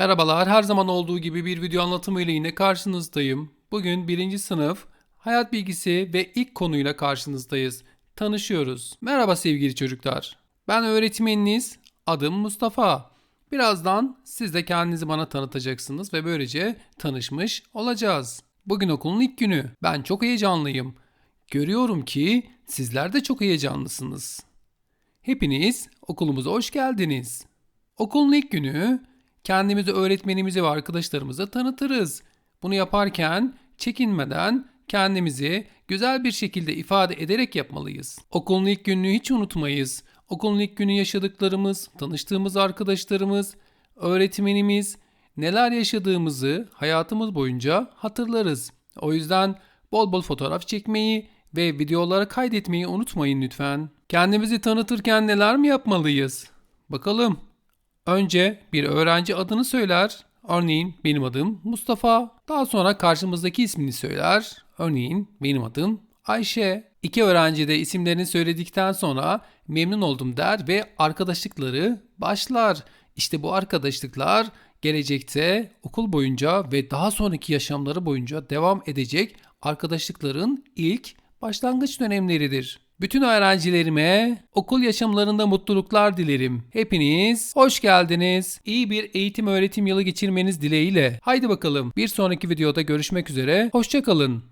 Merhabalar, her zaman olduğu gibi bir video anlatımı ile yine karşınızdayım. Bugün birinci sınıf hayat bilgisi ve ilk konuyla karşınızdayız. Tanışıyoruz. Merhaba sevgili çocuklar. Ben öğretmeniniz, adım Mustafa. Birazdan siz de kendinizi bana tanıtacaksınız ve böylece tanışmış olacağız. Bugün okulun ilk günü. Ben çok heyecanlıyım. Görüyorum ki sizler de çok heyecanlısınız. Hepiniz okulumuza hoş geldiniz. Okulun ilk günü kendimizi öğretmenimize ve arkadaşlarımıza tanıtırız. Bunu yaparken çekinmeden kendimizi güzel bir şekilde ifade ederek yapmalıyız. Okulun ilk gününü hiç unutmayız. Okulun ilk günü yaşadıklarımız, tanıştığımız arkadaşlarımız, öğretmenimiz, neler yaşadığımızı hayatımız boyunca hatırlarız. O yüzden bol bol fotoğraf çekmeyi ve videolara kaydetmeyi unutmayın lütfen. Kendimizi tanıtırken neler mi yapmalıyız? Bakalım. Önce bir öğrenci adını söyler. Örneğin benim adım Mustafa. Daha sonra karşımızdaki ismini söyler. Örneğin benim adım Ayşe. İki öğrenci de isimlerini söyledikten sonra memnun oldum der ve arkadaşlıkları başlar. İşte bu arkadaşlıklar gelecekte okul boyunca ve daha sonraki yaşamları boyunca devam edecek arkadaşlıkların ilk başlangıç dönemleridir. Bütün öğrencilerime okul yaşamlarında mutluluklar dilerim. Hepiniz hoş geldiniz. İyi bir eğitim öğretim yılı geçirmeniz dileğiyle. Haydi bakalım bir sonraki videoda görüşmek üzere. Hoşçakalın.